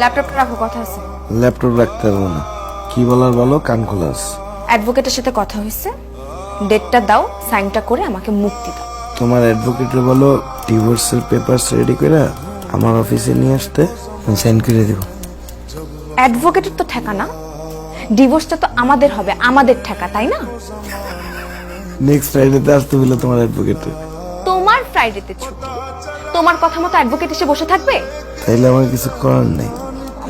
ল্যাপটপটা রাখো কথা আছে। ল্যাপটপ রাখতে পারব না। কি বলার বলো? কান খোলা আছে। অ্যাডভোকেটের সাথে কথা হয়েছে। ডেটটা দাও সাইনটা করে আমাকে মুক্তি দাও। তোমার অ্যাডভোকেটে বলো ডিভোর্সের পেপারস রেডি করে আমার অফিসে নিয়ে আসতে আমি সাইন করে দেবো। অ্যাডভোকেটের তো ঠেকা না। ডিভোর্সটা তো আমাদের হবে আমাদের ঠেকা তাই না? নেক্সট ফ্রাইডেতে আসতে বলে তোমার অ্যাডভোকেটে তোমার ফ্রাইডেতে ছুটি। তোমার কথা মতো অ্যাডভোকেট এসে বসে থাকবে? তাইলে আমার কিছু করার নেই।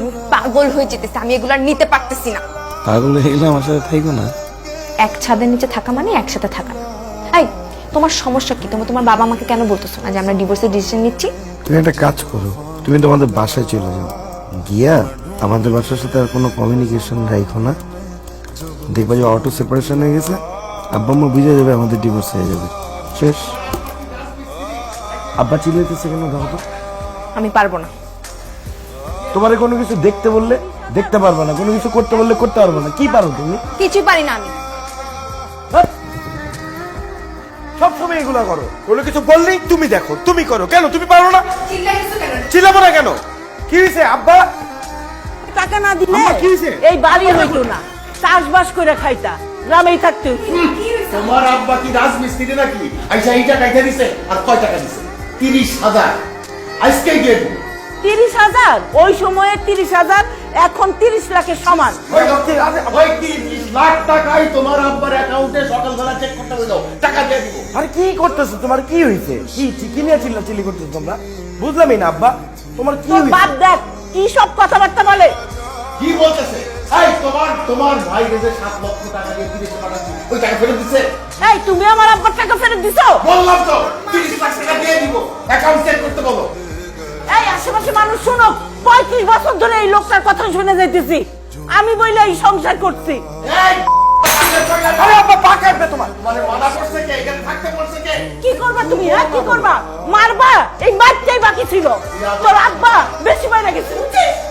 আমি পাগল হয়ে যেতেছি আমি এগুলো আর নিতে পারতেছি না। পাগল হয়ে গেলে আমার সাথে থাইকো না। এক ছাদের নিচে থাকা মানে একসাথে থাকা। না এই তোমার সমস্যা কি? তুমি তোমার বাবা আমাকে কেন বলতেছো না যে আমরা ডিভোর্সের ডিসিশন নিচ্ছি? তুমি একটা কাজ করো তুমি তোমাদের বাসায় চলে যাও। গিয়া আমাদের বাসার সাথে আর কোনো কমিউনিকেশন রাখো না। দেখবা যে অটো সেপারেশন হয়ে গেছে আব্বা আম্মা বুঝে যাবে আমাদের ডিভোর্স হয়ে যাবে। শেষ। আব্বা চিল্লাইতেছে কেন দাও তো? আমি পারব না। তোমার কোনো কিছু দেখতে বললে দেখতে পারবে না কোনো কিছু করতে বললে করতে পারবে না। কি পারো তুমি? কিছুই পারি না আমি। সব সময় এগুলা করো। কোনো কিছু বললেই তুমি দেখো তুমি করো। কেন? তুমি পারো না? চিল্লাবো না কেন? কি হয়েছে আব্বা? টাকা না দিলে আম্মা, কি হইছে? এই বাড়ি হইতো না। চাষবাস করে খাইতা গ্রামেই থাকতে হইতো। তোমার আব্বা কি রাজমিস্ত্রি নাকি? আইসা এই টাকা দিছে আর কয় টাকা দিছে? তিরিশ হাজার। আজকে দিয়ে দেবো। তিরিশ হাজার ওই সময়ে তিরিশ হাজার এখন তিরিশ লাখের সমান। ওই ওই লাখ টাকাই তোমার আব্বার অ্যাকাউন্টে সকালবেলা চেক করতে হবে টাকা দিয়ে দিব। আরে কি করতেছো? তোমার কি হয়েছে কি কি নিয়ে চিল্লা চিল্লি করতেছো তোমরা? বুঝলামই না আব্বা। তোমার কি বাপ দেখ কি সব কথাবার্তা বলে। কি বলতেছে? এই তোমার তোমার ভাই যে সাত লক্ষ টাকা দিয়ে বিদেশে পাঠাচ্ছি ওই টাকা ফেরত এই তুমি আমার আব্বার টাকা ফেরত দিছো? বললাম তো তিরিশ লাখ টাকা দিয়ে দিব। অ্যাকাউন্ট চেক করতে বলো। আশেপাশে মানুষ শুনো পঁয়ত্রিশ বছর ধরে এই লোকটার কথা শুনে যাইতেছি। আমি বইলে এই সংসার করছি। এই আরে আব্বা পা কাটবে তোমার। করছে কে? এখানে থাকতে বলছে কে? কি করবা তুমি হ্যাঁ কি করবা? মারবা? এই মারটাই বাকি ছিল। তোর আব্বা বেশি মারা গেছে।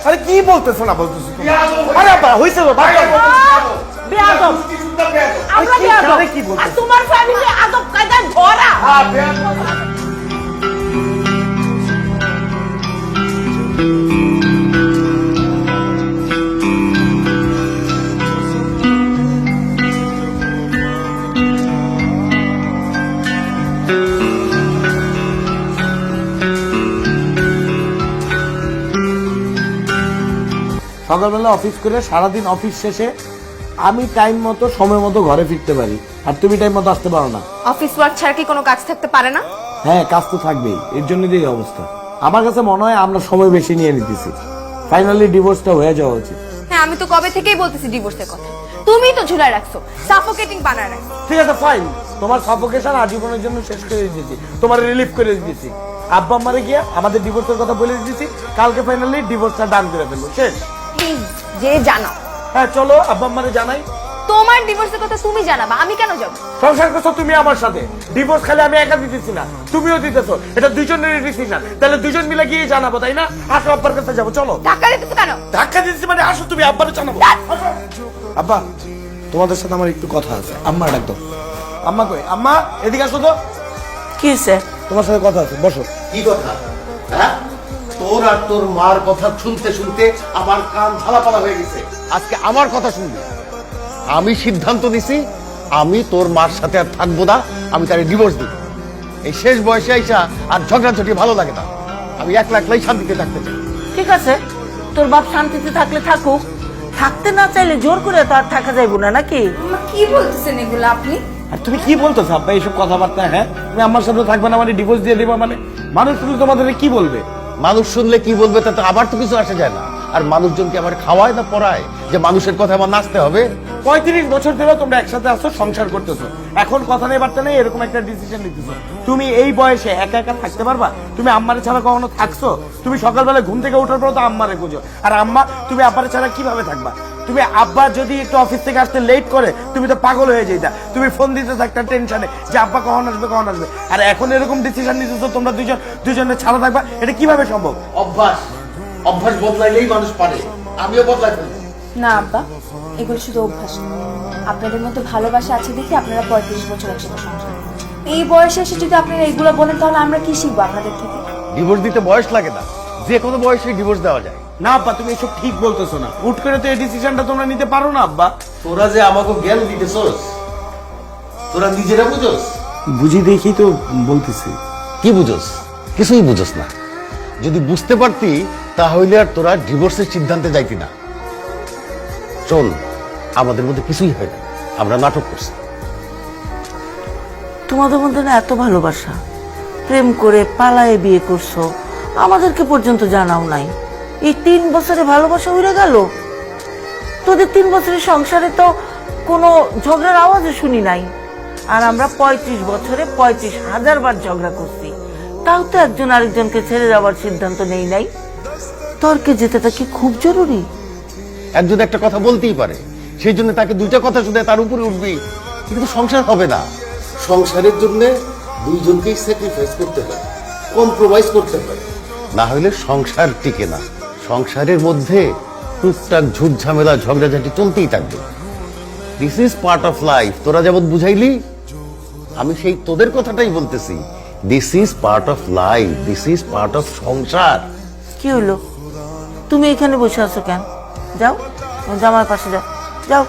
আরে কি বলতেছো না বলতেছো তুমি? বেয়াদব। হয়ে- আরে আব্বা হইছে তো বাদ দাও। আহ, বেয়াদব দুষ্টি শুনতে বেয়াদব। আমরা বেয়াদব। কারে কি বলতেছে? আর তোমার ফ্যামিলি আদব কায়দায় ভরা। সকালবেলা অফিস করে সারাদিন অফিস শেষে আমি টাইম মতো সময় মতো ঘরে ফিরতে পারি। আর তুমি টাইম মতো আসতে পারো না। অফিস ওয়ার্ক ছাড়া কি কোনো কাজ থাকতে পারে না? হ্যাঁ কাজ তো থাকবেই। এর জন্য এই অবস্থা। আমার কাছে মনে হয় আমরা সময় বেশি নিয়ে নিতেছি। ফাইনালি ডিভোর্সটা হয়ে যাওয়া উচিত। হ্যাঁ আমি তো কবে থেকেই বলতেছি ডিভোর্সের কথা। তুমি তো ঝুলায় রাখছো সাফোকেটিং বানায় রাখছো। ঠিক আছে ফাইন তোমার সাফোকেশন আজীবনের জন্য শেষ করে দিয়েছি। তোমার রিলিফ করে দিয়েছি। আব্বা মারে গিয়ে আমাদের ডিভোর্সের কথা বলে দিয়েছি। কালকে ফাইনালি ডিভোর্সটা ডান করে ফেলব। শেষ। প্লিজ যে জানাও। হ্যাঁ চলো আব্বা মারে জানাই। তোমার ডিভোর্সের কথা তুমি জানাবা আমি কেন যাব? সংসার করছ তুমি আমার সাথে। ডিভোর্স খালি আমি একা দিতেছি না তুমিও দিতেছো। এটা দুজনের ডিসিশন তাহলে দুজন মিলে গিয়ে জানাব তাই না? আসো আব্বার কাছে যাব চলো। টাকা দিতেছো কেন? ধাক্কা দিতেছি মানে আসো তুমি আব্বারে জানাব। আব্বা তোমাদের সাথে আমার একটু কথা আছে। আম্মা ডাক দাও আম্মা কই? আম্মা এদিকে আসো তো। কি হয়েছে তোমার সাথে কথা আছে বসো। কি কথা? হ্যাঁ? তোর আর তোর মার কথা শুনতে শুনতে আমার কান ঝালাপালা হয়ে গেছে। আজকে আমার কথা শুনবি? আমি সিদ্ধান্ত নিছি আমি তোর মার সাথে আর থাকব না আমি তারে ডিভোর্স দিব। এই শেষ বয়সে আইসা আর ঝগড়াঝটি ভালো লাগে না। আমি একলা একলাই শান্তিতে থাকতে চাই। ঠিক আছে তোর বাপ শান্তিতে থাকলে থাকুক। থাকতে না চাইলে জোর করে তো আর থাকা যাইব না নাকি? কি বলতেছেন এগুলো আপনি? আর তুমি কি বলতেছো? আব্বা এইসব কথাবার্তা হ্যাঁ? তুমি আমার সাথে থাকবে না মানে ডিভোর্স দিয়ে দিবা মানে মানুষ শুধু তোমাদের কি বলবে? মানুষ শুনলে কি বলবে তাতে আবার তো কিছু আসে যায় না। আর মানুষজনকে আমার খাওয়ায় না পড়ায়? যে মানুষের কথা আমার নাচতে হবে? পঁয়ত্রিশ বছর ধরে তোমরা একসাথে আসছো সংসার করতেছো। এখন কথা নেই, বার্তা নেই, এরকম একটা ডিসিশন নিতেছো। তুমি এই বয়সে একা একা থাকতে পারবা? তুমি আম্মারে ছাড়া কখনো থাকছো? তুমি সকালবেলা ঘুম থেকে ওঠার পর তো আম্মারে খুঁজো। আর আম্মা, তুমি আব্বারে ছাড়া কীভাবে থাকবা? তুমি আব্বা যদি একটু অফিস থেকে আসতে লেট করে তুমি তো পাগল হয়ে যেতা তুমি ফোন দিতে থাকতা টেনশনে যে আব্বা কখন আসবে কখন আসবে। আর এখন এরকম ডিসিশন নিতেছো তোমরা দুজন দুজনে ছাড়া থাকবা এটা কীভাবে সম্ভব? অভ্যাস। অভ্যাস বদলাইলেই মানুষ পারে। আমিও বদলাই ফেলব। না আব্বা এগুলো শুধু অভ্যাস আপনাদের মধ্যে ভালোবাসা আছে দেখি আপনারা পঁয়ত্রিশ বছর একসাথে সংসার এই বয়সে এসে যদি আপনারা এগুলো বলেন তাহলে আমরা কি শিখব আপনাদের থেকে? ডিভোর্স দিতে বয়স লাগে না। যে কোনো বয়সে ডিভোর্স দেওয়া যায়। না আব্বা তুমি এসব ঠিক বলতেছো না। হুট করে তো এই ডিসিশনটা তোমরা নিতে পারো না আব্বা। তোরা যে আমাকে জ্ঞান দিতেছস তোরা নিজেরা বুঝোস? বুঝি দেখি তো বলতেছি। কি বুঝোস? কিছুই বুঝোস না। যদি বুঝতে পারতি তাহলে আর তোরা ডিভোর্সের সিদ্ধান্তে যাইতি না। চল আমাদের মধ্যে কিছুই হয় না। আমরা নাটক করছি। তোমাদের মধ্যে না এত ভালোবাসা। প্রেম করে পালায়ে বিয়ে করছ আমাদেরকে পর্যন্ত জানাও নাই। এই তিন বছরে ভালোবাসা উড়ে গেল? তোদের তিন বছরের সংসারে তো কোনো ঝগড়ার আওয়াজও শুনি নাই। আর আমরা পঁয়ত্রিশ বছরে পঁয়ত্রিশ হাজার বার ঝগড়া করছি। তাও তো একজন আরেকজনকে ছেড়ে যাওয়ার সিদ্ধান্ত নেই নাই। তর্কে যেতেটা কি খুব জরুরি? একজন একটা কথা বলতেই পারে। সেই জন্য তাকে দুইটা কথা শুনে তার উপরে উঠবি। কিন্তু সংসার হবে না। সংসারের জন্য দুইজনকেই স্যাক্রিফাইস করতে হয় কম্প্রোমাইজ করতে হয়। না হলে সংসার টিকে না। সংসারের মধ্যে টুকটাক ঝুট ঝামেলা ঝগড়াঝাটি চলতেই থাকবে। This is part of life তোরা যেমন বুঝাইলি আমি সেই তোদের কথাটাই বলতেছি। This is part of life this is part of সংসার। কি হলো? তুমি এখানে বসে আছো কেন? যাও জামার পাশে যাও। যাও।